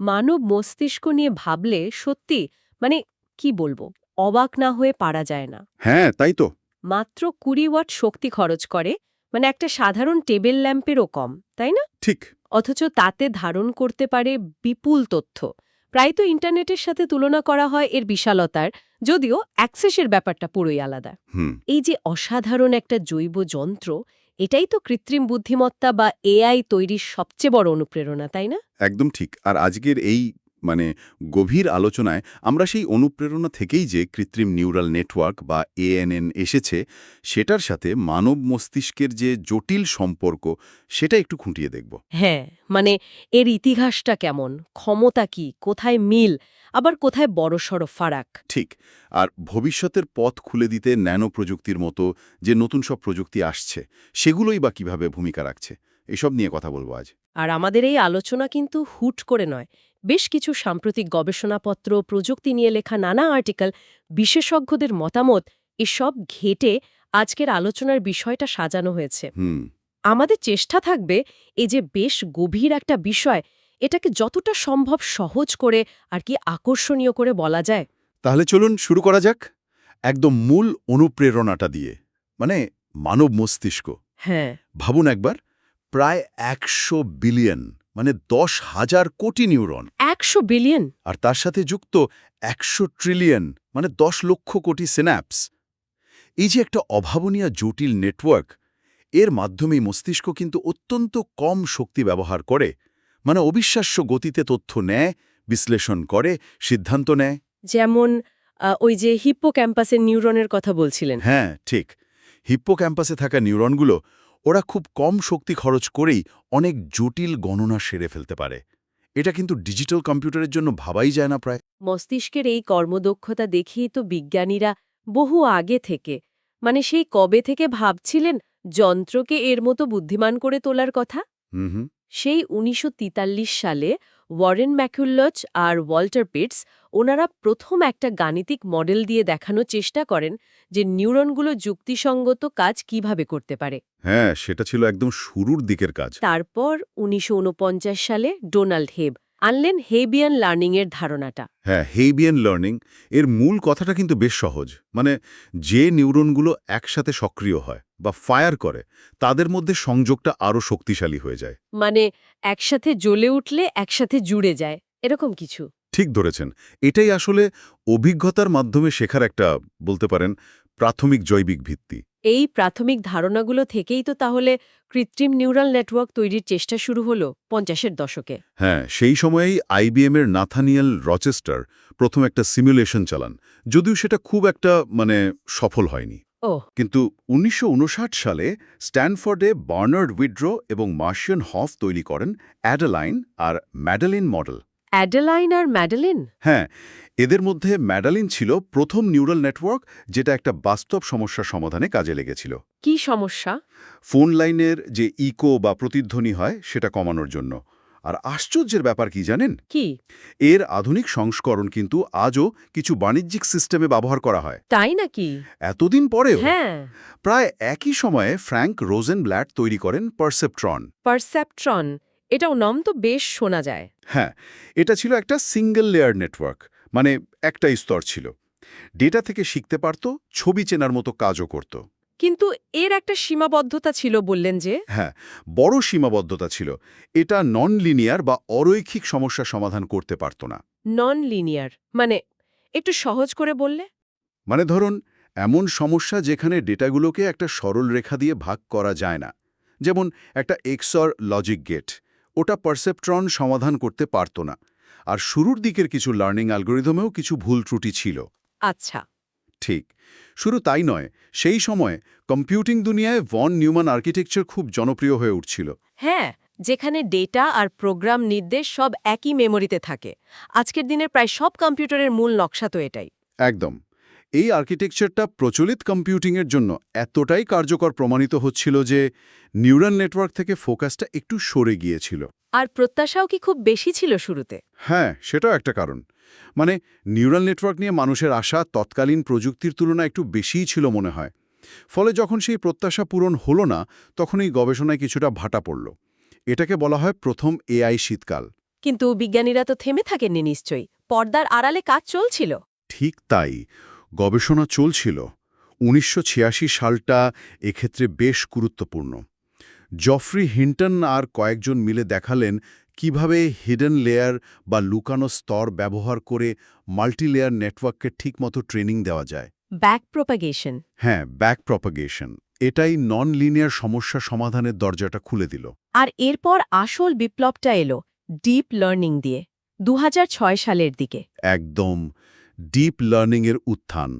মানব মস্তিষ্ক নিয়ে ভাবলে সত্যি মানে কি বলব অবাক না হয়ে পারা যায় না। হ্যাঁ তাই তো। মাত্র কুড়ি ওয়াট শক্তি খরচ করে মানে একটা সাধারণ টেবিল ল্যাম্পেরও কম তাই না? ঠিক। অথচ তাতে ধারণ করতে পারে বিপুল তথ্য। প্রায় তো ইন্টারনেটের সাথে তুলনা করা হয় এর বিশালতার যদিও অ্যাক্সেসের ব্যাপারটা পুরোই আলাদা। এই যে অসাধারণ একটা জৈব যন্ত্র এটাই তো কৃত্রিম বুদ্ধিমত্তা বা এআই তৈরির সবচেয়ে বড় অনুপ্রেরণা তাই না? একদম ঠিক। আর আজকের এই মানে গভীর আলোচনায় আমরা সেই অনুপ্রেরণা থেকেই যে কৃত্রিম নিউরাল নেটওয়ার্ক বা এএনএন এসেছে সেটার সাথে মানব মস্তিষ্কের যে জটিল সম্পর্ক সেটা একটু খুঁটিয়ে দেখব। হ্যাঁ মানে এর ইতিহাসটা কেমন? ক্ষমতা কি? কোথায় মিল? আবার কোথায় বড়সড় ফারাক। ঠিক আর ভবিষ্যতের পথ খুলে দিতে ন্যানো প্রযুক্তির মতো যে নতুন সব প্রযুক্তি আসছে সেগুলোই বা কীভাবে ভূমিকা রাখছে এসব নিয়ে কথা বলব আজ। আর আমাদের এই আলোচনা কিন্তু হুট করে নয় বেশ কিছু সাম্প্রতিক গবেষণাপত্র প্রযুক্তি নিয়ে লেখা নানা আর্টিকেল বিশেষজ্ঞদের মতামত এসব ঘেটে আজকের আলোচনার বিষয়টা সাজানো হয়েছে। হুম। আমাদের চেষ্টা থাকবে এই যে বেশ গভীর একটা বিষয় এটাকে যতটা সম্ভব সহজ করে আর কি আকর্ষণীয় করে বলা যায়। তাহলে চলুন শুরু করা যাক একদম মূল অনুপ্রেরণাটা দিয়ে মানে মানব মস্তিষ্ক। হ্যাঁ। ভাবুন একবার প্রায় একশো বিলিয়ন মানে দশ হাজার কোটি নিউরন। একশো বিলিয়ন? আর তার সাথে যুক্ত একশো ট্রিলিয়ন মানে দশ লক্ষ কোটি সিন্যাপস। এই যে একটা অভাবনীয় জটিল নেটওয়ার্ক এর মাধ্যমেই মস্তিষ্ক কিন্তু অত্যন্ত কম শক্তি ব্যবহার করে মানে অবিশ্বাস্য গতিতে তথ্য নেয় বিশ্লেষণ করে সিদ্ধান্ত নেয়। যেমন ওই যে হিপ্পো ক্যাম্পাসের নিউরনের কথা বলছিলেন। হ্যাঁ ঠিক। হিপ্পো ক্যাম্পাসে থাকা নিউরনগুলো ওরা খুব কম শক্তি খরচ করেই অনেক জটিল গণনা সেরে ফেলতে পারে। এটা কিন্তু ডিজিটাল কম্পিউটারের জন্য ভাবাই যায় না প্রায়। মস্তিষ্কের এই কর্মদক্ষতা দেখেই তো বিজ্ঞানীরা বহু আগে থেকে মানে সেই কবে থেকে ভাবছিলেন যন্ত্রকে এর মতো বুদ্ধিমান করে তোলার কথা? হুম হুম। সেই উনিশশো সালে ওয়ারেন ম্যাকুল্লচ আর ওয়াল্টার পিটস ওনারা প্রথম একটা গাণিতিক মডেল দিয়ে দেখানোর চেষ্টা করেন যে নিউরনগুলো যুক্তিসঙ্গত কাজ কীভাবে করতে পারে। হ্যাঁ সেটা ছিল একদম শুরুর দিকের কাজ। তারপর উনিশশো ঊনপঞ্চাশ সালে ডোনাল্ড হেব আনলেন হেবিয়ান লার্নিংয়ের ধারণাটা। হ্যাঁ হেবিয়ান লার্নিং এর মূল কথাটা কিন্তু বেশ সহজ। মানে যে নিউরনগুলো একসাথে সক্রিয় হয় বা ফায়ার করে তাদের মধ্যে সংযোগটা আরও শক্তিশালী হয়ে যায়। মানে একসাথে জ্বলে উঠলে একসাথে জুড়ে যায় এরকম কিছু? ঠিক ধরেছেন। এটাই আসলে অভিজ্ঞতার মাধ্যমে শেখার একটা বলতে পারেন প্রাথমিক জৈবিক ভিত্তি। এই প্রাথমিক ধারণাগুলো থেকেই তো তাহলে কৃত্রিম নিউরাল নেটওয়ার্ক তৈরির চেষ্টা শুরু হলো পঞ্চাশের দশকে। হ্যাঁ সেই সময়েই আইবিএম এর নাথানিয়েল রচেস্টার প্রথম একটা সিমুলেশন চালান যদিও সেটা খুব একটা মানে সফল হয়নি। ও। কিন্তু উনিশশো উনষাট সালে স্ট্যানফোর্ডে বার্নার্ড উইড্রো এবং মার্শিয়ান হফ তৈরি করেন অ্যাডালাইন আর ম্যাডালিন মডেল। অ্যাডেলাইন আর ম্যাডালিন? হ্যাঁ এদের মধ্যে ম্যাডালিন ছিল প্রথম নিউরাল নেটওয়ার্ক যেটা একটা বাস্তব সমস্যার সমাধানে কাজে লেগেছিল। কি সমস্যা? ফোন লাইনের যে ইকো বা প্রতিধ্বনি হয় সেটা কমানোর জন্য। আর আশ্চর্যের ব্যাপার কি জানেন? কি? এর আধুনিক সংস্করণ কিন্তু আজও কিছু বাণিজ্যিক সিস্টেমে ব্যবহার করা হয়। তাই নাকি? এতদিন পরেও হ্যাঁ। প্রায় একই সময়ে ফ্র্যাঙ্ক রোজেন রোজেনব্ল্যাট তৈরি করেন পারসেপট্রন। পারসেপট্রন এটাও নাম তো বেশ শোনা যায়। হ্যাঁ এটা ছিল একটা সিঙ্গেল লেয়ার নেটওয়ার্ক মানে একটা স্তর ছিল। ডেটা থেকে শিখতে পারত ছবি চেনার মতো কাজও করত। কিন্তু এর একটা সীমাবদ্ধতা ছিল বললেন যে? হ্যাঁ বড় সীমাবদ্ধতা ছিল। এটা নন লিনিয়ার বা অরৈখিক সমস্যা সমাধান করতে পারত না। নন লিনিয়ার মানে একটু সহজ করে বললে? মানে ধরুন এমন সমস্যা যেখানে ডেটাগুলোকে একটা সরল রেখা দিয়ে ভাগ করা যায় না। যেমন একটা এক্সর লজিক গেট ওটা পারসেপট্রন সমাধান করতে পারত না। আর শুরুর দিকের কিছু লার্নিং অ্যালগোরিদমেও কিছু ভুল ত্রুটি ছিল। আচ্ছা। ঠিক। শুধু তাই নয় সেই সময়ে কম্পিউটিং দুনিয়ায় ভন নিউম্যান আর্কিটেকচার খুব জনপ্রিয় হয়ে উঠছিল। হ্যাঁ যেখানে ডেটা আর প্রোগ্রাম নির্দেশ সব একই মেমোরিতে থাকে। আজকের দিনের প্রায় সব কম্পিউটারের মূল নকশা তো এটাই। একদম। এই আর্কিটেকচারটা প্রচলিত কম্পিউটিংয়ের জন্য এতটাই কার্যকর প্রমাণিত হচ্ছিল যে নিউরাল নেটওয়ার্ক থেকে ফোকাসটা একটু সরে গিয়েছিল। আর প্রত্যাশাও কি খুব বেশি ছিল শুরুতে? হ্যাঁ সেটাও একটা কারণ। মানে নিউরাল নেটওয়ার্ক নিয়ে মানুষের আশা তৎকালীন প্রযুক্তির তুলনায় একটু বেশিই ছিল মনে হয়। ফলে যখন সেই প্রত্যাশা পূরণ হলো না তখন এই গবেষণায় কিছুটা ভাটা পড়ল। এটাকে বলা হয় প্রথম এআই শীতকাল। কিন্তু বিজ্ঞানীরা তো থেমে থাকেননি নিশ্চয়ই। পর্দার আড়ালে কাজ চলছিল। ঠিক তাই। গবেষণা চলছিল। উনিশশো ছিয়াশি সালটা এক্ষেত্রে বেশ গুরুত্বপূর্ণ। জফরি হিন্টন আর কয়েকজন মিলে দেখালেন কীভাবে হিডেন লেয়ার বা লুকানো স্তর ব্যবহার করে মাল্টিলেয়ার নেটওয়ার্ককে ঠিকমতো ট্রেনিং দেওয়া যায়। Back propagation. হ্যাঁ ব্যাক প্রপাগেশন। এটাই নন লিনিয়ার সমস্যা সমাধানের দরজাটা খুলে দিল। আর এরপর আসল বিপ্লবটা এলো ডিপ লার্নিং দিয়ে দু হাজার ছয় সালের দিকে। একদম। ডিপ লার্নিংয়ের উত্থান।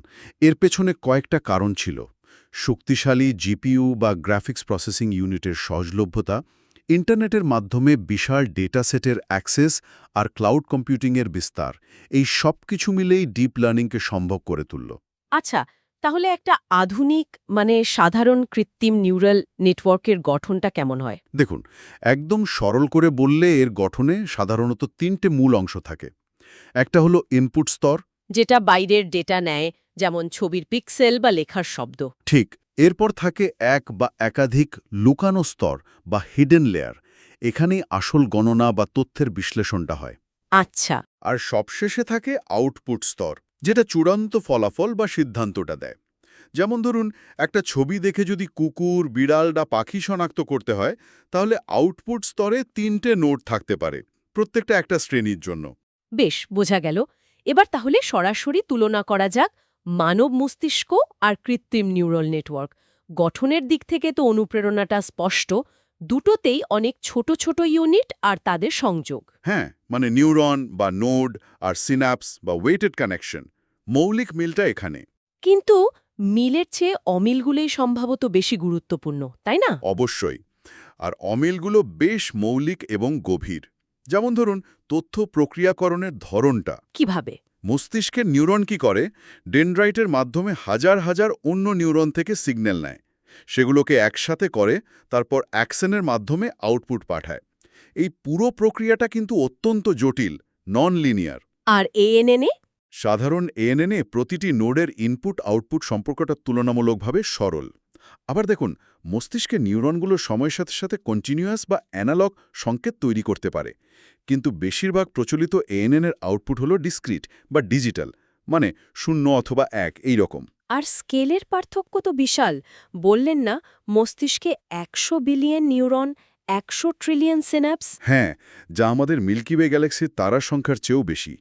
এর পেছনে কয়েকটা কারণ ছিল। শক্তিশালী জিপিইউ বা গ্রাফিক্স প্রসেসিং ইউনিটের সহজলভ্যতা ইন্টারনেটের মাধ্যমে বিশাল ডেটা সেটের অ্যাক্সেস আর ক্লাউড কম্পিউটিংয়ের বিস্তার এই সব কিছু মিলেই ডিপ লার্নিংকে সম্ভব করে তুলল। আচ্ছা তাহলে একটা আধুনিক মানে সাধারণ কৃত্রিম নিউরাল নেটওয়ার্কের গঠনটা কেমন হয়? দেখুন একদম সরল করে বললে এর গঠনে সাধারণত তিনটে মূল অংশ থাকে। একটা হলো ইনপুট স্তর। যেটা বাইরের ডেটা নেয় যেমন ছবির পিক্সেল বা লেখার শব্দ। ঠিক এরপর থাকে এক বা একাধিক লুকানো স্তর বা হিডেন লেয়ার এখানেই আসল গণনা বা তথ্যের বিশ্লেষণটা হয়। আচ্ছা। আর সবশেষে থাকে আউটপুট স্তর যেটা চূড়ান্ত ফলাফল বা সিদ্ধান্তটা দেয়। যেমন ধরুন একটা ছবি দেখে যদি কুকুর বিড়াল বা পাখি শনাক্ত করতে হয় তাহলে আউটপুট স্তরে তিনটে নোট থাকতে পারে প্রত্যেকটা একটা শ্রেণির জন্য। বেশ বোঝা গেল। এবার তাহলে সরাসরি তুলনা করা যাক মানব মস্তিষ্ক আর কৃত্রিম নিউরাল নেটওয়ার্ক। গঠনের দিক থেকে তো অনুপ্রেরণাটা স্পষ্ট দুটোতেই অনেক ছোট ছোট ইউনিট আর তাদের সংযোগ। হ্যাঁ মানে নিউরন বা নোড আর সিনাপস বা ওয়েটেড কানেকশন মৌলিক মিলটা এখানে। কিন্তু মিলের চেয়ে অমিলগুলোই সম্ভবত বেশি গুরুত্বপূর্ণ তাই না? অবশ্যই আর অমিলগুলো বেশ মৌলিক এবং গভীর। যেমন ধরুন তথ্য প্রক্রিয়াকরণের ধরনটা। কীভাবে? মস্তিষ্কের নিউরন কি করে? ডেনড্রাইটের মাধ্যমে হাজার হাজার অন্য নিউরন থেকে সিগন্যাল নেয়। সেগুলোকে একসাথে করে তারপর অ্যাকশনের মাধ্যমে আউটপুট পাঠায়। এই পুরো প্রক্রিয়াটা কিন্তু অত্যন্ত জটিল নন লিনিয়ার আর এএনএনএ সাধারণ এএনএনে প্রতিটি নোডের ইনপুট আউটপুট সম্পর্কটা তুলনামূলকভাবে সরল। আবার দেখুন মস্তিষ্কের নিউরনগুলো সময়ের সাথে সাথে কন্টিনিউয়াস বা অ্যানালগ সংকেত তৈরি করতে পারে। কিন্তু বেশিরভাগ প্রচলিত এএনএনের আউটপুট হলো ডিসক্রিট বা ডিজিটাল মানে শূন্য অথবা এক এই রকম। আর স্কেলের পার্থক্য তো বিশাল। বললেন না মস্তিষ্কে একশো বিলিয়ন নিউরন একশো ট্রিলিয়ন সিনাপস হ্যাঁ যা আমাদের মিল্কি ওয়ে গ্যালাক্সির তারা সংখ্যার চেয়েও বেশি।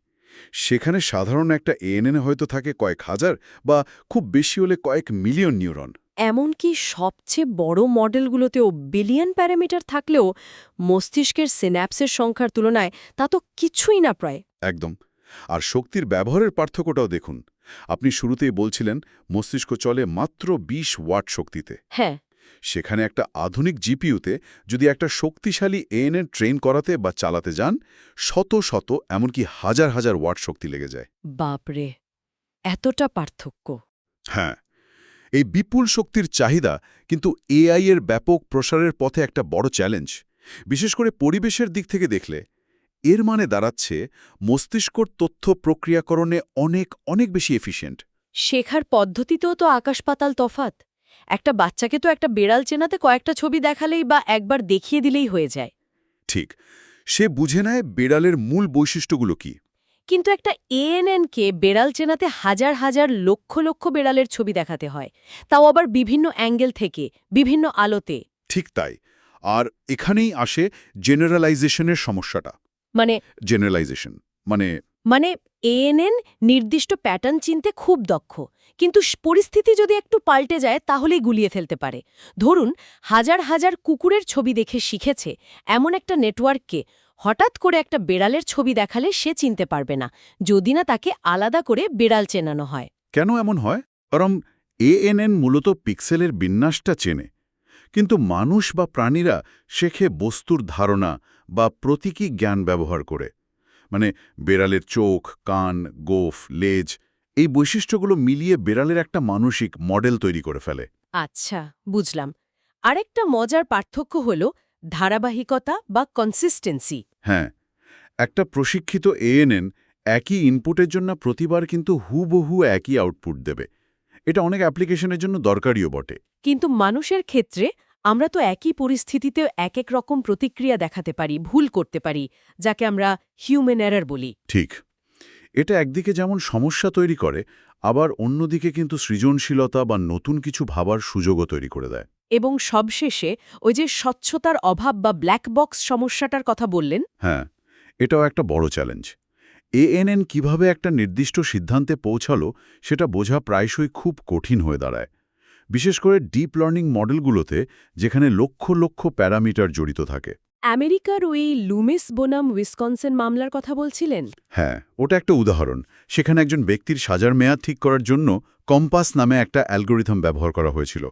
সেখানে সাধারণ একটা এএনএনে হয়তো থাকে কয়েক হাজার বা খুব বেশি হলে কয়েক মিলিয়ন নিউরন। এমনকি সবচেয়ে বড় মডেলগুলোতেও বিলিয়ন প্যারামিটার থাকলেও মস্তিষ্কের সিন্যাপসের সংখ্যার তুলনায় তা তো কিছুই না প্রায়। একদম। আর শক্তির ব্যবহারের পার্থক্যটাও দেখুন। আপনি শুরুতেই বলছিলেন মস্তিষ্ক চলে মাত্র ২০ ওয়াট শক্তিতে। হ্যাঁ। সেখানে একটা আধুনিক জিপিইউতে যদি একটা শক্তিশালী এএনএন ট্রেন করাতে বা চালাতে যান শত শত এমনকি হাজার হাজার ওয়াট শক্তি লেগে যায়। বাপরে! এতটা পার্থক্য। হ্যাঁ। এই বিপুল শক্তির চাহিদা কিন্তু এআই এর ব্যাপক প্রসারের পথে একটা বড় চ্যালেঞ্জ। বিশেষ করে পরিবেশের দিক থেকে দেখলে এর মানে দাঁড়াচ্ছে মস্তিষ্কর তথ্য প্রক্রিয়াকরণে অনেক অনেক বেশি এফিশিয়েন্ট শেখার পদ্ধতিতেও তো আকাশ পাতাল তফাত একটা বাচ্চাকে তো একটা বেড়াল চেনাতে কয়েকটা ছবি দেখালেই বা একবার দেখিয়ে দিলেই হয়ে যায়। ঠিক। সে বুঝে নেয় বেড়ালের মূল বৈশিষ্ট্যগুলো কি। কিন্তু একটা এএনএনকে বেড়াল চেনাতে হাজার হাজার লক্ষ লক্ষ বেড়ালের ছবি দেখাতে হয়। তাও আবার বিভিন্ন অ্যাঙ্গেল থেকে বিভিন্ন আলোতে। ঠিক তাই। আর এখানেই আসে জেনারেলাইজেশনের সমস্যাটা। মানে জেনারেলাইজেশন। মানে মানে এএনএন নির্দিষ্ট প্যাটার্ন চিনতে খুব দক্ষ। কিন্তু পরিস্থিতি যদি একটু পাল্টে যায় তাহলেই গুলিয়ে ফেলতে পারে। ধরুন হাজার হাজার কুকুরের ছবি দেখে শিখেছে এমন একটা নেটওয়ার্ককে হঠাৎ করে একটা বেড়ালের ছবি দেখালে সে চিনতে পারবে না যদি না তাকে আলাদা করে বেড়াল চেনানো হয়। কেন এমন হয়? কারণ এএনএন মূলত পিক্সেলের বিন্যাসটা চেনে। কিন্তু মানুষ বা প্রাণীরা শেখে বস্তুর ধারণা বা প্রতীকী জ্ঞান ব্যবহার করে। মানে বেড়ালের চোখ কান গোফ লেজ এই বৈশিষ্ট্যগুলো মিলিয়ে বেড়ালের একটা মানসিক মডেল তৈরি করে ফেলে। আচ্ছা বুঝলাম। আরেকটা মজার পার্থক্য হল ধারাবাহিকতা বা কনসিস্টেন্সি হ্যাঁ একটা প্রশিক্ষিত এএনএন একই ইনপুটের জন্য প্রতিবার কিন্তু হুবহু একই আউটপুট দেবে। এটা অনেক অ্যাপ্লিকেশনের জন্য দরকারিও বটে। কিন্তু মানুষের ক্ষেত্রে আমরা তো একই পরিস্থিতিতেও এক এক রকম প্রতিক্রিয়া দেখাতে পারি ভুল করতে পারি যাকে আমরা হিউম্যান এরার বলি। ঠিক। এটা একদিকে যেমন সমস্যা তৈরি করে আবার অন্যদিকে কিন্তু সৃজনশীলতা বা নতুন কিছু ভাবার সুযোগও তৈরি করে দেয়। এবং সবশেষে ওই যে স্বচ্ছতার অভাব বা ব্ল্যাক বক্স সমস্যাটার কথা বললেন? হ্যাঁ এটাও একটা বড় চ্যালেঞ্জ এএনএন কীভাবে একটা নির্দিষ্ট সিদ্ধান্তে পৌঁছালো সেটা বোঝা প্রায়শই খুব কঠিন হয়ে দাঁড়ায়। বিশেষ করে ডিপ লার্নিং মডেলগুলোতে যেখানে লক্ষ লক্ষ প্যারামিটার জড়িত থাকে। আমেরিকার ওই লুমিস বোনাম উইসকনসেন মামলার কথা বলছিলেন? হ্যাঁ ওটা একটা উদাহরণ। সেখানে একজন ব্যক্তির সাজার মেয়াদ ঠিক করার জন্য কম্পাস নামে একটা অ্যালগোরিথম ব্যবহার করা হয়েছিল।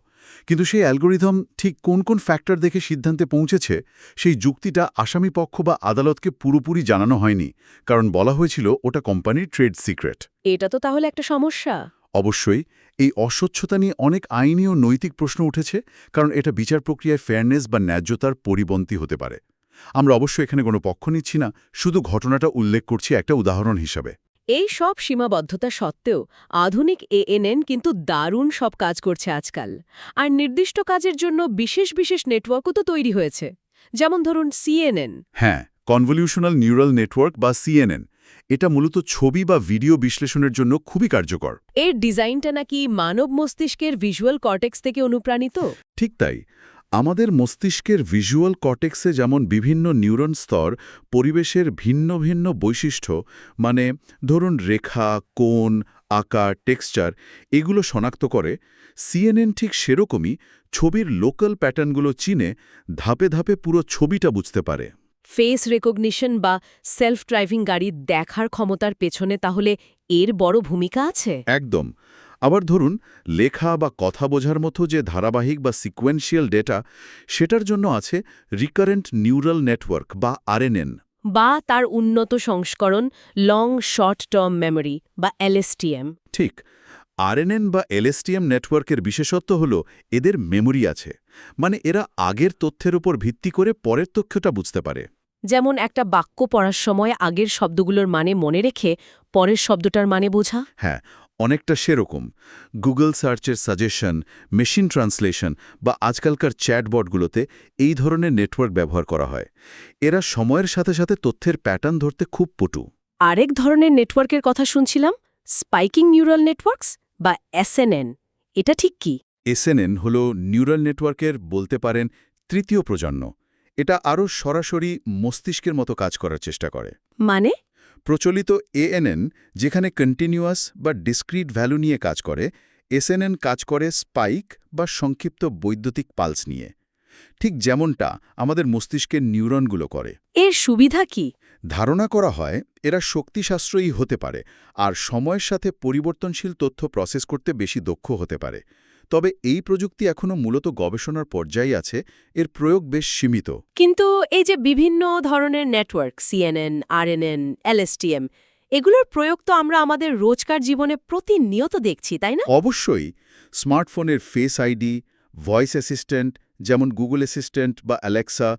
কিন্তু সেই অ্যালগোরিথম ঠিক কোন কোন ফ্যাক্টর দেখে সিদ্ধান্তে পৌঁছেছে সেই যুক্তিটা আসামি পক্ষ বা আদালতকে পুরোপুরি জানানো হয়নি কারণ বলা হয়েছিল ওটা কোম্পানির ট্রেড সিক্রেট। এটা তো তাহলে একটা সমস্যা। অবশ্যই এই অস্বচ্ছতা নিয়ে অনেক আইনি ও নৈতিক প্রশ্ন উঠেছে কারণ এটা বিচার প্রক্রিয়ায় ফেয়ারনেস বা ন্যায্যতার পরিপন্থী হতে পারে। আমরা অবশ্যই এখানে কোনো পক্ষ নিচ্ছি না শুধু ঘটনাটা উল্লেখ করছি একটা উদাহরণ হিসাবে। এই সব সীমাবদ্ধতা সত্ত্বেও আধুনিক এএনএন কিন্তু দারুণ সব কাজ করছে আজকাল। আর নির্দিষ্ট কাজের জন্য বিশেষ বিশেষ নেটওয়ার্কও তো তৈরি হয়েছে। যেমন ধরুন সিএনএন। হ্যাঁ কনভলিউশনাল নিউরাল নেটওয়ার্ক বা সিএনএন। এটা মূলত ছবি বা ভিডিও বিশ্লেষণের জন্য খুবই কার্যকর। এর ডিজাইনটা নাকি মানব মস্তিষ্কের ভিজুয়াল কর্টেক্স থেকে অনুপ্রাণিত? ঠিক তাই। আমাদের মস্তিষ্কের ভিজুয়াল কটেক্সে যেমন বিভিন্ন নিউরন স্তর পরিবেশের ভিন্ন ভিন্ন বৈশিষ্ট্য মানে ধরুন রেখা কোণ আকার টেক্সচার এগুলো শনাক্ত করে সিএনএন ঠিক সেরকমই ছবির লোকাল প্যাটার্নগুলো চিনে ধাপে ধাপে পুরো ছবিটা বুঝতে পারে। ফেস রেকগনিশন বা সেলফ ড্রাইভিং গাড়ি দেখার ক্ষমতার পেছনে তাহলে এর বড় ভূমিকা আছে? একদম। আবার ধরুন লেখা বা কথা বোঝার মতো যে ধারাবাহিক বা সিকোয়েন্সিয়াল ডেটা সেটার জন্য আছে রিকারেন্ট নিউরাল নেটওয়ার্ক বা আরএনএন বা তার উন্নত সংস্করণ লং শর্ট টার্ম মেমোরি বা এলএসটিএম ঠিক আরএনএন বা এলএসটিএম নেটওয়ার্কের বিশেষত্ব হল এদের মেমোরি আছে মানে এরা আগের তথ্যের উপর ভিত্তি করে পরের তথ্যটা বুঝতে পারে। যেমন একটা বাক্য পড়ার সময় আগের শব্দগুলোর মানে মনে রেখে পরের শব্দটার মানে বোঝা। হ্যাঁ অনেকটা সেরকম। গুগল সার্চের সাজেশন মেশিন ট্রান্সলেশন বা আজকালকার চ্যাটবটগুলোতে এই ধরনের নেটওয়ার্ক ব্যবহার করা হয়। এরা সময়ের সাথে সাথে তথ্যের প্যাটার্ন ধরতে খুব পটু। আরেক ধরনের নেটওয়ার্কের কথা শুনছিলাম স্পাইকিং নিউরাল নেটওয়ার্কস বা এসএনএন। এটা ঠিক কি? এসএনএন হল নিউরাল নেটওয়ার্কের বলতে পারেন তৃতীয় প্রজন্ম। এটা আরও সরাসরি মস্তিষ্কের মতো কাজ করার চেষ্টা করে। মানে? প্রচলিত এএনএন যেখানে কন্টিনিউয়াস বা ডিসক্রিট ভ্যালু নিয়ে কাজ করে এসএনএন কাজ করে স্পাইক বা সংক্ষিপ্ত বৈদ্যুতিক পালস নিয়ে। ঠিক যেমনটা আমাদের মস্তিষ্কের নিউরনগুলো করে। এর সুবিধা কি? ধারণা করা হয় এরা শক্তিশাস্ত্রয়ী হতে পারে আর সময়ের সাথে পরিবর্তনশীল তথ্য প্রসেস করতে বেশি দক্ষ হতে পারে। তবে এই প্রযুক্তি এখনও মূলত গবেষণার পর্যায়ে আছে এর প্রয়োগ বেশ সীমিত। কিন্তু এই যে বিভিন্ন ধরনের নেটওয়ার্ক সিএনএন আরএনএন এলএসটিএম এগুলোর প্রয়োগ তো আমরা আমাদের রোজকার জীবনে প্রতিনিয়ত দেখছি তাই না? অবশ্যই। স্মার্টফোনের ফেস আইডি ভয়েস অ্যাসিস্ট্যান্ট যেমন গুগল অ্যাসিস্ট্যান্ট বা Alexa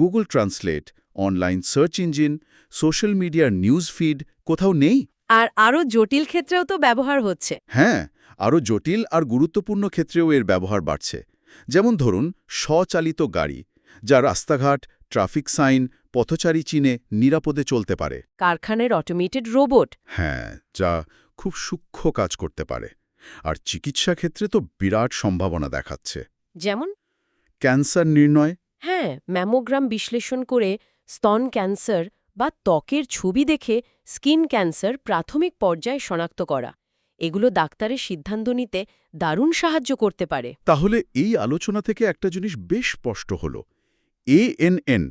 Google translate online search engine social মিডিয়ার নিউজ ফিড কোথাও নেই? আর আরও জটিল ক্ষেত্রেও তো ব্যবহার হচ্ছে। হ্যাঁ আরও জটিল আর গুরুত্বপূর্ণ ক্ষেত্রেও এর ব্যবহার বাড়ছে। যেমন ধরুন স্বচালিত গাড়ি যা রাস্তাঘাট ট্রাফিক সাইন পথচারী চিনে নিরাপদে চলতে পারে। কারখানের অটোমেটেড রোবট হ্যাঁ যা খুব সূক্ষ্ম কাজ করতে পারে। আর চিকিৎসা ক্ষেত্রে তো বিরাট সম্ভাবনা দেখাচ্ছে। যেমন? ক্যান্সার নির্ণয়। হ্যাঁ ম্যামোগ্রাম বিশ্লেষণ করে স্তন ক্যান্সার বা ত্বকের ছবি দেখে স্কিন ক্যান্সার প্রাথমিক পর্যায়ে শনাক্ত করা। এগুলো ডাক্তারের সিদ্ধান্ত নিতে দারুণ সাহায্য করতে পারে। তাহলে এই আলোচনা থেকে একটা জিনিস বেশ স্পষ্ট হল। এএনএন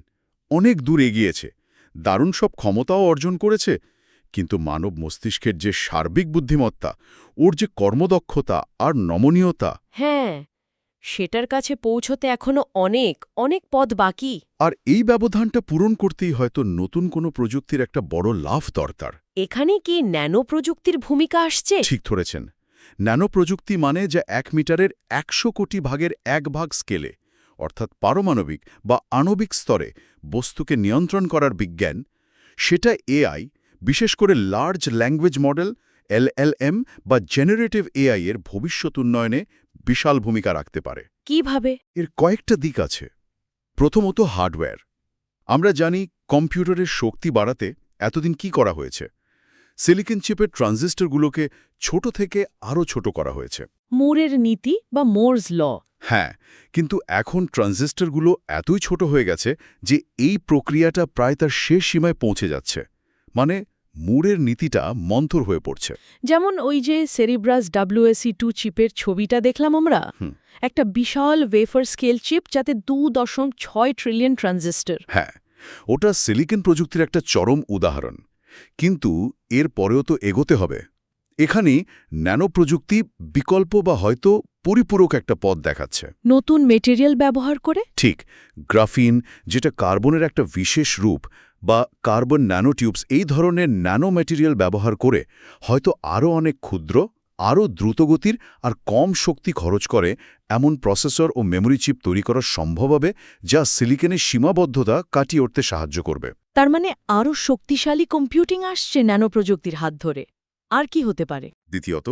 অনেক দূর এগিয়েছে। দারুণ সব ক্ষমতাও অর্জন করেছে কিন্তু মানব মস্তিষ্কের যে সার্বিক বুদ্ধিমত্তা ওর যে কর্মদক্ষতা আর নমনীয়তা হ্যাঁ। সেটার কাছে পৌঁছতে এখনও অনেক অনেক পথ বাকি। আর এই ব্যবধানটা পূরণ করতেই হয়তো নতুন কোনো প্রযুক্তির একটা বড় লাভ দরকার। এখানে কি ন্যানো প্রযুক্তির ভূমিকা আসছে? ঠিক ধরেছেন। ন্যানো প্রযুক্তি মানে যা এক মিটারের একশো কোটি ভাগের এক ভাগ স্কেলে অর্থাৎ পারমাণবিক বা আণবিক স্তরে বস্তুকে নিয়ন্ত্রণ করার বিজ্ঞান সেটা এআই বিশেষ করে লার্জ ল্যাঙ্গুয়েজ মডেল এলএলএম বা জেনারেটিভ এআই এর ভবিষ্যৎ উন্নয়নে বিশাল ভূমিকা রাখতে পারে। কীভাবে? এর কয়েকটা দিক আছে। প্রথমত হার্ডওয়্যার। আমরা জানি কম্পিউটারের শক্তি বাড়াতে এতদিন কি করা হয়েছে? সিলিকন চিপের ট্রানজিস্টরগুলোকে ছোট থেকে আরও ছোট করা হয়েছে। মোরের নীতি বা মোরস ল। হ্যাঁ কিন্তু এখন ট্রানজিস্টরগুলো এতই ছোট হয়ে গেছে যে এই প্রক্রিয়াটা প্রায় তার শেষ সীমায় পৌঁছে যাচ্ছে। মানে মুরের নীতিটা মন্থর হয়ে পড়ছে। যেমন ওই যে সেরিব্রাস ডাব্লিউএসি টু চিপের ছবিটা দেখলাম আমরা? একটা বিশাল ওয়েফার স্কেল চিপ যাতে দু দশম ছয় ট্রিলিয়ন ট্রানজিস্টর হ্যাঁ ওটা সিলিকন প্রযুক্তির একটা চরম উদাহরণ। কিন্তু এর পরেও তো এগোতে হবে। এখানে ন্যানো প্রযুক্তি বিকল্প বা হয়তো পরিপূরক একটা পথ দেখাচ্ছে। নতুন মেটেরিয়াল ব্যবহার করে? ঠিক গ্রাফিন যেটা কার্বনের একটা বিশেষ রূপ বা কার্বন ন্যানোটিউবস এই ধরনের ন্যানো ম্যাটেরিয়াল ব্যবহার করে হয়তো আরও অনেক ক্ষুদ্র আরও দ্রুতগতির আর কম শক্তি খরচ করে এমন প্রসেসর ও মেমোরি চিপ তৈরি করা সম্ভব হবে যা সিলিকনের সীমাবদ্ধতা কাটিয়ে উঠতে সাহায্য করবে। তার মানে আরও শক্তিশালী কম্পিউটিং আসছে ন্যানো প্রযুক্তির হাত ধরে। আর কি হতে পারে? দ্বিতীয়ত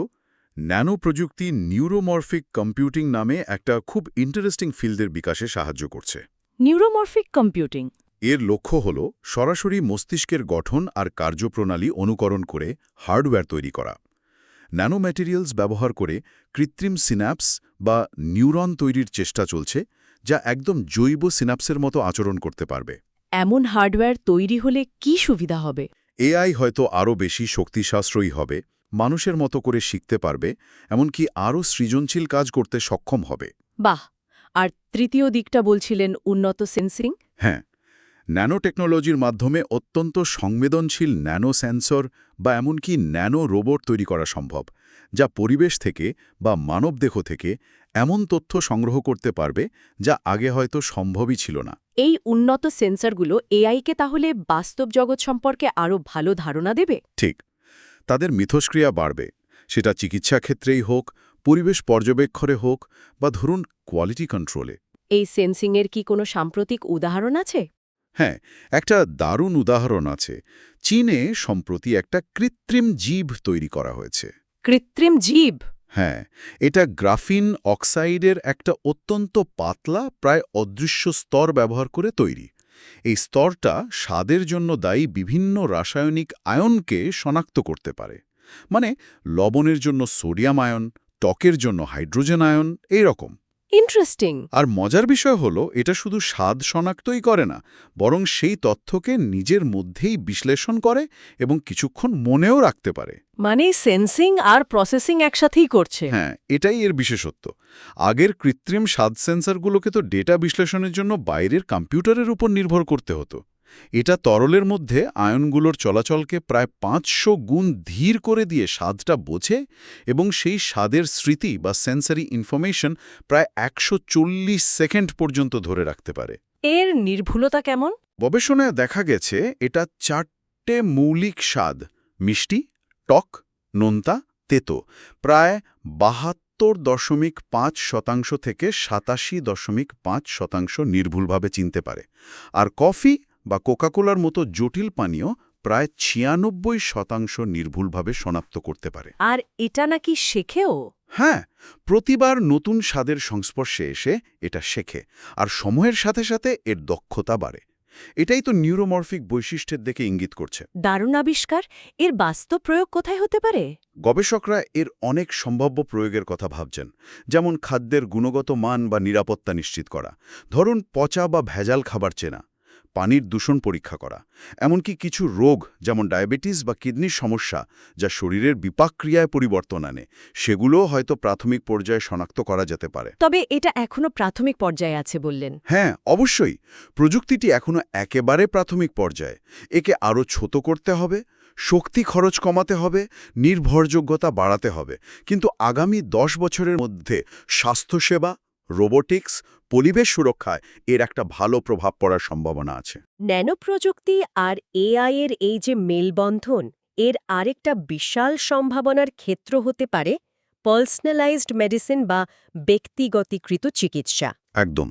ন্যানো প্রযুক্তি নিউরোমরফিক কম্পিউটিং নামে একটা খুব ইন্টারেস্টিং ফিল্ডের বিকাশে সাহায্য করছে। Neuromorphic computing? এর লক্ষ্য হল সরাসরি মস্তিষ্কের গঠন আর কার্যপ্রণালী অনুকরণ করে হার্ডওয়্যার তৈরি করা। ন্যানো ম্যাটেরিয়ালস ব্যবহার করে কৃত্রিম সিন্যাপস বা নিউরন তৈরির চেষ্টা চলছে যা একদম জৈব সিনাপসের মতো আচরণ করতে পারবে। এমন হার্ডওয়্যার তৈরি হলে কি সুবিধা হবে? এআই হয়তো আরও বেশি শক্তিশাস্ত্রয়ী হবে মানুষের মতো করে শিখতে পারবে এমনকি আরও সৃজনশীল কাজ করতে সক্ষম হবে। বাহ! আর তৃতীয় দিকটা বলছিলেন উন্নত সেন্সিং? হ্যাঁ ন্যানো টেকনোলজির মাধ্যমে অত্যন্ত সংবেদনশীল ন্যানো সেন্সর বা এমনকি ন্যানো রোবট তৈরি করা সম্ভব যা পরিবেশ থেকে বা মানবদেহ থেকে এমন তথ্য সংগ্রহ করতে পারবে যা আগে হয়তো সম্ভবই ছিল না। এই উন্নত সেন্সরগুলো এআইকে তাহলে বাস্তব জগৎ সম্পর্কে আরও ভালো ধারণা দেবে? ঠিক। তাদের মিথস্ক্রিয়া বাড়বে। সেটা চিকিৎসা ক্ষেত্রেই হোক পরিবেশ পর্যবেক্ষণে হোক বা ধরুন কোয়ালিটি কন্ট্রোলে। এই সেন্সিংয়ের কি কোনো সাম্প্রতিক উদাহরণ আছে? হ্যাঁ একটা দারুণ উদাহরণ আছে। চীনে সম্প্রতি একটা কৃত্রিম জীব তৈরি করা হয়েছে। কৃত্রিম জীব? হ্যাঁ এটা গ্রাফিন অক্সাইডের একটা অত্যন্ত পাতলা প্রায় অদৃশ্য স্তর ব্যবহার করে তৈরি। এই স্তরটা স্বাদের জন্য দায়ী বিভিন্ন রাসায়নিক আয়নকে শনাক্ত করতে পারে। মানে লবণের জন্য সোডিয়াম আয়ন টকের জন্য হাইড্রোজেন আয়ন এই রকম ইন্টারেস্টিং আর মজার বিষয় হলো এটা শুধু স্বাদ শনাক্তই করে না বরং সেই তথ্যকে নিজের মধ্যেই বিশ্লেষণ করে এবং কিছুক্ষণ মনেও রাখতে পারে। মানে সেন্সিং আর প্রসেসিং একসাথেই করছে। হ্যাঁ এটাই এর বিশেষত্ব। আগের কৃত্রিম স্বাদ সেন্সরগুলোকে তো ডেটা বিশ্লেষণের জন্য বাইরের কম্পিউটারের উপর নির্ভর করতে হতো। এটা তরলের মধ্যে আয়নগুলোর চলাচলকে প্রায় পাঁচশো গুণ ধীর করে দিয়ে স্বাদটা বোঝে এবং সেই স্বাদের স্মৃতি বা সেন্সারি ইনফরমেশন প্রায় একশো চল্লিশ সেকেন্ড পর্যন্ত ধরে রাখতে পারে। এর নির্ভুলতা কেমন? গবেষণায় দেখা গেছে এটা চারটে মৌলিক স্বাদ মিষ্টি টক নোনতা তেতো প্রায় বাহাত্তর দশমিক পাঁচ শতাংশ থেকে সাতাশি দশমিক পাঁচ শতাংশ নির্ভুলভাবে চিনতে পারে। আর কফি বা কোকাকোলার মতো জটিল পানীয় প্রায় ছিয়ানব্বই শতাংশ নির্ভুলভাবে শনাক্ত করতে পারে। আর এটা নাকি শেখেও? হ্যাঁ প্রতিবার নতুন স্বাদের সংস্পর্শে এসে এটা শেখে আর সময়ের সাথে সাথে এর দক্ষতা বাড়ে। এটাই তো নিউরোমরফিক বৈশিষ্ট্যের দিকে ইঙ্গিত করছে। দারুণ আবিষ্কার! এর বাস্তব প্রয়োগ কোথায় হতে পারে? গবেষকরা এর অনেক সম্ভাব্য প্রয়োগের কথা ভাবছেন যেমন খাদ্যের গুণগত মান বা নিরাপত্তা নিশ্চিত করা। ধরুন পচা বা ভেজাল খাবার চেনা। পানির দূষণ পরীক্ষা করা এমনকি কিছু রোগ যেমন ডায়াবেটিস বা কিডনির সমস্যা যা শরীরের বিপাকক্রিয়ায় পরিবর্তন আনে সেগুলোও হয়তো প্রাথমিক পর্যায়ে শনাক্ত করা যেতে পারে। তবে এটা এখনও প্রাথমিক পর্যায়ে আছে বললেন। হ্যাঁ অবশ্যই। প্রযুক্তিটি এখনও একেবারে প্রাথমিক পর্যায়ে। একে আরও ছোট করতে হবে শক্তি খরচ কমাতে হবে নির্ভরযোগ্যতা বাড়াতে হবে। কিন্তু আগামী দশ বছরের মধ্যে স্বাস্থ্যসেবা রোবোটিক্স পরিবেশ সুরক্ষায় এর একটা ভালো প্রভাব পড়ার সম্ভাবনা আছে। ন্যানো প্রযুক্তি আর এআই এর এই যে মেলবন্ধন এর আরেকটা বিশাল সম্ভাবনার ক্ষেত্র হতে পারে পার্সোনালাইজড মেডিসিন বা ব্যক্তিগতীকৃত চিকিৎসা। একদম।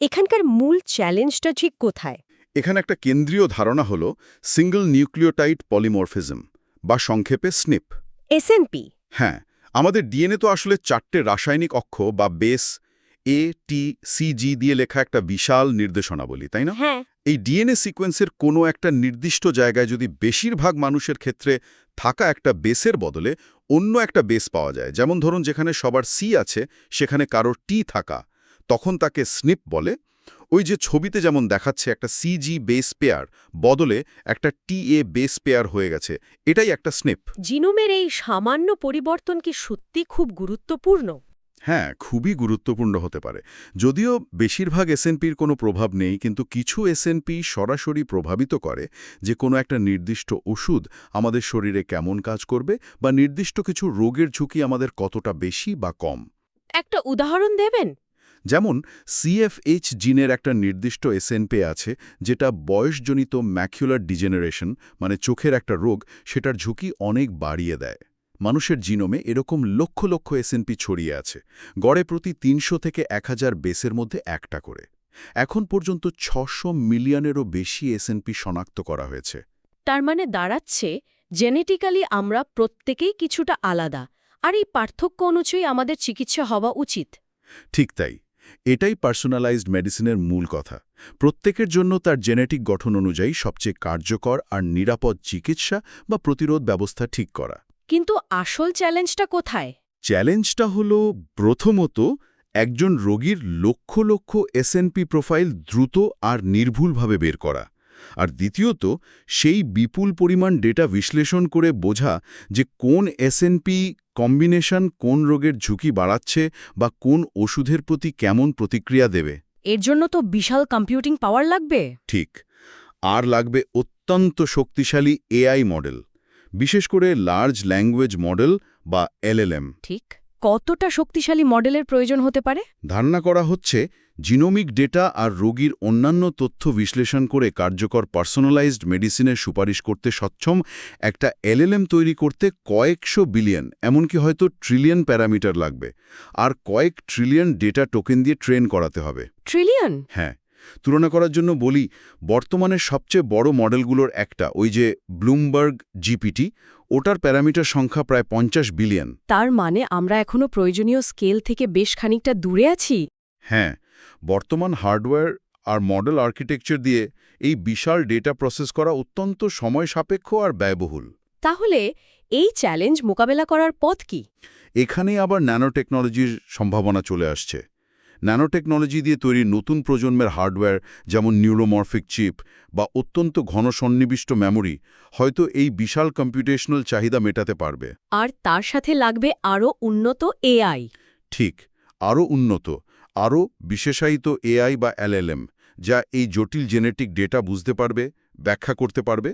এখানকার মূল চ্যালেঞ্জটা ঠিক কোথায়? এখানে একটা কেন্দ্রীয় ধারণা হল সিঙ্গল নিউক্লিওটাইড পলিমরফিজম বা সংক্ষেপে স্নিপ। এসএনপি হ্যাঁ আমাদের ডিএনএ তো আসলে চারটে রাসায়নিক অক্ষ বা বেস এ টি সি জি দিয়ে লেখা একটা বিশাল নির্দেশনাবলী তাই না? হ্যাঁ। এই ডিএনএ সিকোয়েন্সের কোনো একটা নির্দিষ্ট জায়গায় যদি বেশিরভাগ মানুষের ক্ষেত্রে থাকা একটা বেসের বদলে অন্য একটা বেস পাওয়া যায় যেমন ধরুন যেখানে সবার সি আছে সেখানে কারোর টি থাকা তখন তাকে স্নিপ বলে। ওই যে ছবিতে যেমন দেখাচ্ছে একটা সিজি বেস পেয়ার বদলে একটা টিএ বেস পেয়ার হয়ে গেছে এটাই একটা স্নিপ। জিনোমের এই সামান্য পরিবর্তন কি সত্যি খুব গুরুত্বপূর্ণ? হ্যাঁ খুবই গুরুত্বপূর্ণ হতে পারে। যদিও বেশিরভাগ এসএনপির কোনো প্রভাব নেই কিন্তু কিছু এসএনপি সরাসরি প্রভাবিত করে যে কোনো একটা নির্দিষ্ট ওষুধ আমাদের শরীরে কেমন কাজ করবে বা নির্দিষ্ট কিছু রোগের ঝুঁকি আমাদের কতটা বেশি বা কম। একটা উদাহরণ দেবেন? যেমন সিএফএইচ জিনের একটা নির্দিষ্ট এসএনপি আছে যেটা বয়সজনিত ম্যাকুলার ডিজেনারেশন মানে চোখের একটা রোগ সেটার ঝুঁকি অনেক বাড়িয়ে দেয়। মানুষের জিনোমে এরকম লক্ষ লক্ষ এসএনপি ছড়িয়ে আছে গড়ে প্রতি তিনশো থেকে এক হাজার বেসের মধ্যে একটা করে। এখন পর্যন্ত ছশো মিলিয়নেরও বেশি এসএনপি শনাক্ত করা হয়েছে। তার মানে দাঁড়াচ্ছে জেনেটিক্যালি আমরা প্রত্যেকেই কিছুটা আলাদা আর এই পার্থক্য অনুযায়ী আমাদের চিকিৎসা হওয়া উচিত। ঠিক তাই এটাই পার্সোনালাইজড মেডিসিনের মূল কথা। প্রত্যেকের জন্য তার জেনেটিক গঠন অনুযায়ী সবচেয়ে কার্যকর আর নিরাপদ চিকিৎসা বা প্রতিরোধ ব্যবস্থা ঠিক করা। কিন্তু আসল চ্যালেঞ্জটা কোথায়? চ্যালেঞ্জটা হল প্রথমত একজন রোগীর লক্ষ লক্ষ এসএনপি প্রোফাইল দ্রুত আর নির্ভুলভাবে বের করা। আর দ্বিতীয়ত সেই বিপুল পরিমাণ ডেটা বিশ্লেষণ করে বোঝা যে কোন এসএনপি কম্বিনেশন কোন রোগের ঝুঁকি বাড়াচ্ছে বা কোন ওষুধের প্রতি কেমন প্রতিক্রিয়া দেবে। এর জন্য তো বিশাল কম্পিউটিং পাওয়ার লাগবে। ঠিক। আর লাগবে অত্যন্ত শক্তিশালী এআই মডেল। বিশেষ করে লার্জ ল্যাঙ্গুয়েজ মডেল বা এলএলএম ঠিক। কতটা শক্তিশালী মডেলের প্রয়োজন হতে পারে? ধারণা করা হচ্ছে জিনোমিক ডেটা আর রোগীর অন্যান্য তথ্য বিশ্লেষণ করে কার্যকর পার্সোনালাইজড মেডিসিনের সুপারিশ করতে সক্ষম একটা এলএলএম তৈরি করতে কয়েকশো বিলিয়ন এমনকি হয়তো ট্রিলিয়ন প্যারামিটার লাগবে। আর কয়েক ট্রিলিয়ন ডেটা টোকেন দিয়ে ট্রেন করাতে হবে। ট্রিলিয়ন হ্যাঁ। তুলনা করার জন্য বলি বর্তমানে সবচেয়ে বড় মডেলগুলোর একটা ওই যে ব্লুমবার্গ জিপিটি ওটার প্যারামিটার সংখ্যা প্রায় পঞ্চাশ বিলিয়ন। তার মানে আমরা এখনও প্রয়োজনীয় স্কেল থেকে বেশ খানিকটা দূরে আছি? হ্যাঁ বর্তমান হার্ডওয়্যার আর মডেল আর্কিটেকচার দিয়ে এই বিশাল ডেটা প্রসেস করা অত্যন্ত সময় সাপেক্ষ আর ব্যয়বহুল। তাহলে এই চ্যালেঞ্জ মোকাবেলা করার পথ কি? এখানেই আবার ন্যানোটেকনোলজির সম্ভাবনা চলে আসছে। ন্যানোটেকনোলজি দিয়ে তৈরি নতুন প্রজন্মের হার্ডওয়্যার যেমন নিউরোমরফিক চিপ বা অত্যন্ত ঘন সন্নিবিষ্ট মেমোরি হয়তো এই বিশাল কম্পিউটেশনাল চাহিদা মেটাতে পারবে। আর তার সাথে লাগবে আরও উন্নত এআই। ঠিক আরও উন্নত আরও বিশেষায়িত এআই বা এলএলএম যা এই জটিল জেনেটিক ডেটা বুঝতে পারবে ব্যাখ্যা করতে পারবে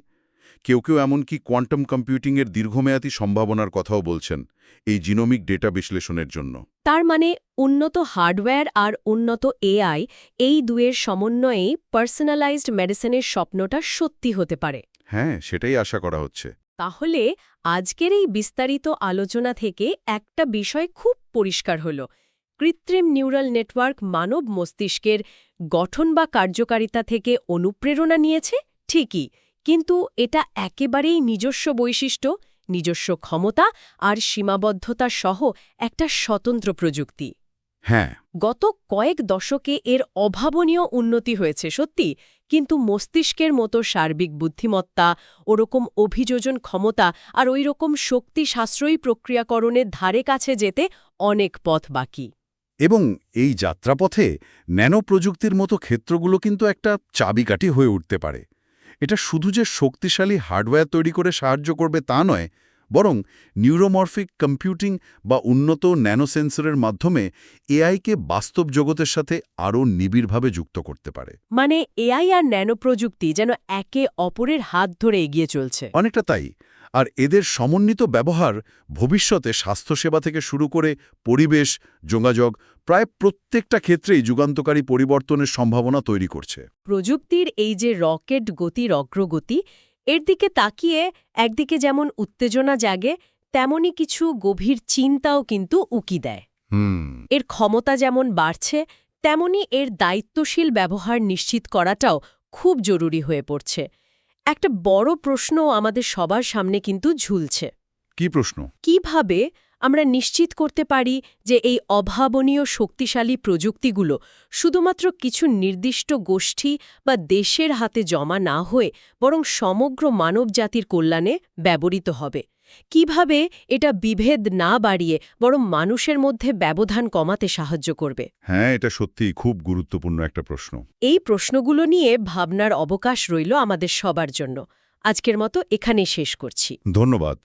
কেউ কেউ এমনকি কোয়ান্টাম কম্পিউটিংয়ের দীর্ঘমেয়াদী সম্ভাবনার কথাও বলছেন এই জিনোমিক ডেটা বিশ্লেষণের জন্য। তার মানে উন্নত হার্ডওয়্যার আর উন্নত এআই এই দুয়ের সমন্বয়েই পার্সোনালাইজড মেডিসিনের স্বপ্নটা সত্যি হতে পারে। হ্যাঁ সেটাই আশা করা হচ্ছে। তাহলে আজকের এই বিস্তারিত আলোচনা থেকে একটা বিষয় খুব পরিষ্কার হল। কৃত্রিম নিউরাল নেটওয়ার্ক মানব মস্তিষ্কের গঠন বা কার্যকারিতা থেকে অনুপ্রেরণা নিয়েছে ঠিকই কিন্তু এটা একেবারেই নিজস্ব বৈশিষ্ট্য নিজস্ব ক্ষমতা আর সীমাবদ্ধতা সহ একটা স্বতন্ত্র প্রযুক্তি। হ্যাঁ। গত কয়েক দশকে এর অভাবনীয় উন্নতি হয়েছে সত্যি। কিন্তু মস্তিষ্কের মতো সার্বিক বুদ্ধিমত্তা ওরকম অভিযোজন ক্ষমতা আর ওই রকম শক্তি সাশ্রয়ী প্রক্রিয়াকরণের ধারে কাছে যেতে অনেক পথ বাকি। এবং এই যাত্রাপথে ন্যানো প্রযুক্তির মতো ক্ষেত্রগুলো কিন্তু একটা চাবিকাঠি হয়ে উঠতে পারে। এটা শুধু যে শক্তিশালী হার্ডওয়্যার তৈরি করে সাহায্য করবে তা নয় বরং নিউরোমরফিক কম্পিউটিং বা উন্নত ন্যানোসেন্সরের মাধ্যমে এআইকে বাস্তব জগতের সাথে আরও নিবিড়ভাবে যুক্ত করতে পারে। মানে এআই আর ন্যানো প্রযুক্তি যেন একে অপরের হাত ধরে এগিয়ে চলছে। অনেকটা তাই। আর এদের সমন্বিত ব্যবহার ভবিষ্যতে স্বাস্থ্যসেবা থেকে শুরু করে পরিবেশ যোগাযোগ প্রায় প্রত্যেকটা ক্ষেত্রেই যুগান্তকারী পরিবর্তনের সম্ভাবনা তৈরি করছে। প্রযুক্তির এই যে রকেট গতির অগ্রগতি এর দিকে তাকিয়ে একদিকে যেমন উত্তেজনা জাগে তেমনি কিছু গভীর চিন্তাও কিন্তু উকি দেয়। এর ক্ষমতা যেমন বাড়ছে তেমনি এর দায়িত্বশীল ব্যবহার নিশ্চিত করাটাও খুব জরুরি হয়ে পড়ছে। একটা বড় প্রশ্ন আমাদের সবার সামনে কিন্তু ঝুলছে। কি প্রশ্ন? কীভাবে আমরা নিশ্চিত করতে পারি যে এই অভাবনীয় শক্তিশালী প্রযুক্তিগুলো শুধুমাত্র কিছু নির্দিষ্ট গোষ্ঠী বা দেশের হাতে জমা না হয়ে বরং সমগ্র মানবজাতির কল্যাণে ব্যবহৃত হবে? কীভাবে এটা বিভেদ না বাড়িয়ে বরং মানুষের মধ্যে ব্যবধান কমাতে সাহায্য করবে? হ্যাঁ এটা সত্যিই খুব গুরুত্বপূর্ণ একটা প্রশ্ন। এই প্রশ্নগুলো নিয়ে ভাবনার অবকাশ রইল আমাদের সবার জন্য। আজকের মতো এখানেই শেষ করছি। ধন্যবাদ।